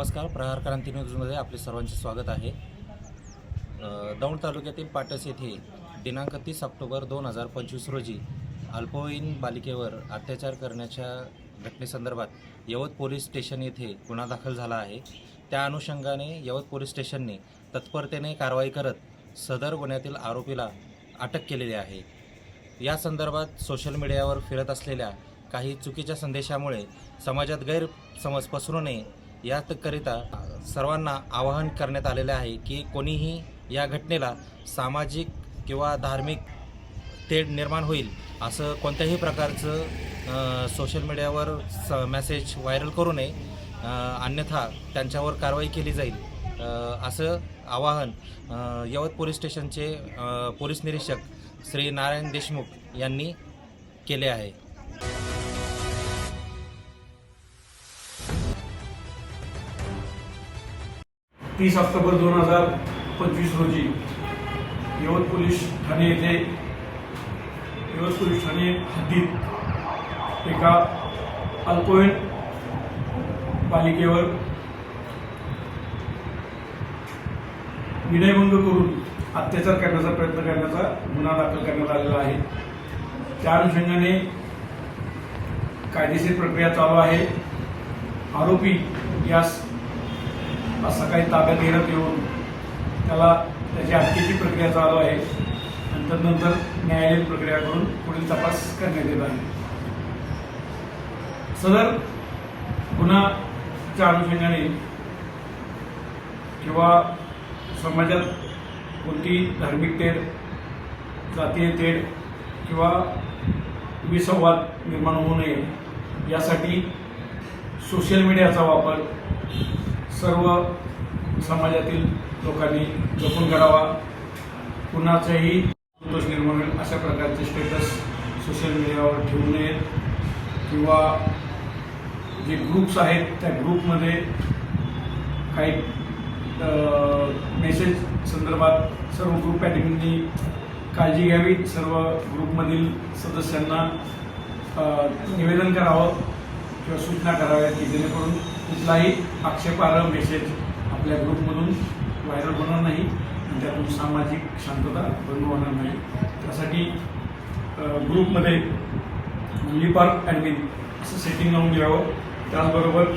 नमस्कार प्रहार क्रांती न्यूजमध्ये आपले सर्वांचे स्वागत आहे. दौंड तालुक्यातील पाटस येथे दिनांक तीस ऑक्टोबर दोन हजार पंचवीस रोजी अल्पवयीन बालिकेवर अत्याचार करण्याच्या घटनेसंदर्भात यवत पोलीस स्टेशन येथे गुन्हा दाखल झाला आहे. त्या अनुषंगाने यवत पोलीस स्टेशनने तत्परतेने कारवाई करत सदर गुन्ह्यातील आरोपीला अटक केलेली आहे. या संदर्भात सोशल मीडियावर फिरत असलेल्या काही चुकीच्या संदेशामुळे समाजात गैरसमज पसरू नये याकरिता सर्वांना आवाहन करण्यात आलेले आहे की कोणीही या घटनेला सामाजिक किंवा धार्मिक तेढ निर्माण होईल असं कोणत्याही प्रकारचं सोशल मीडियावर स मेसेज व्हायरल करू नये अन्यथा त्यांच्यावर कारवाई केली जाईल असं आवाहन यवत पोलीस स्टेशनचे पोलीस निरीक्षक श्री नारायण देशमुख यांनी केले आहे. तीस ऑक्टोबर दोन हजार पंचवीस रोजी यवत पोलीस ठाणे येथे यवत पोलीस ठाणे हद्दीत एका अल्पवयीन पालिकेवर विनयभंग करून अत्याचार करण्याचा प्रयत्न करण्याचा गुन्हा दाखल करण्यात आलेला आहे. त्या अनुषंगाने कायदेशीर प्रक्रिया चालू आहे. आरोपी यास आज सकाळी ताब्यात घेण्यात येऊन त्याला त्याची अटकेची प्रक्रिया चालू आहे. नंतर नंतर न्यायालयीन प्रक्रिया करून पुढील तपास करण्यात येत आहे. सदर गुन्हाच्या अनुषंगाने किंवा समाजात कोणती धार्मिक तेढ जातीय तेढ किंवा विसंवाद निर्माण होऊ नये यासाठी सोशल मीडियाचा वापर सर्व समाजातील लोकांनी जपून करावा. कुणाचाही संतोष निर्माण होईल अशा प्रकारचे स्टेटस सोशल मीडियावर ठेवू नयेत. किंवा जे ग्रुप्स आहेत त्या ग्रुपमध्ये काही मेसेज संदर्भात सर्व ग्रुप ॲडमिननी काळजी घ्यावी. सर्व ग्रुपमधील सदस्यांना निवेदन करावं किंवा सूचना कराव्यात की जेणेकरून कुठलाही आक्षेपार्ह मेसेज आपल्या ग्रुपमधून व्हायरल होणार नाही आणि त्यातून सामाजिक शांतता भंग होणार नाही. त्यासाठी ग्रुपमध्ये ओनली पार्क ॲडमिन असं सेटिंग लावून घ्यावं. त्याचबरोबर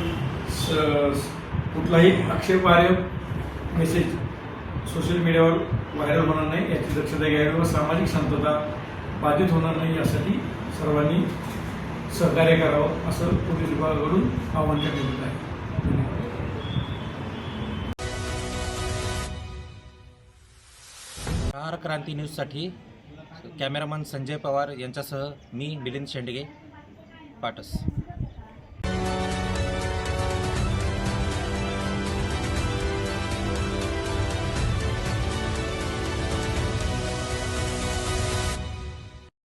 स- कुठलाही आक्षेपार्ह मेसेज सोशल मीडियावर व्हायरल होणार नाही. याची दक्षता घ्यावी व सामाजिक शांतता बाधित होणार नाही यासाठी सर्वांनी सहकार्य करावं असं पोलीस विभागाकडून आवाहन करण्यात येत आहे. प्रहार क्रांती न्यूजसाठी कॅमेरामन संजय पवार यांच्यासह मी मिलिंद शेंडगे पाटस.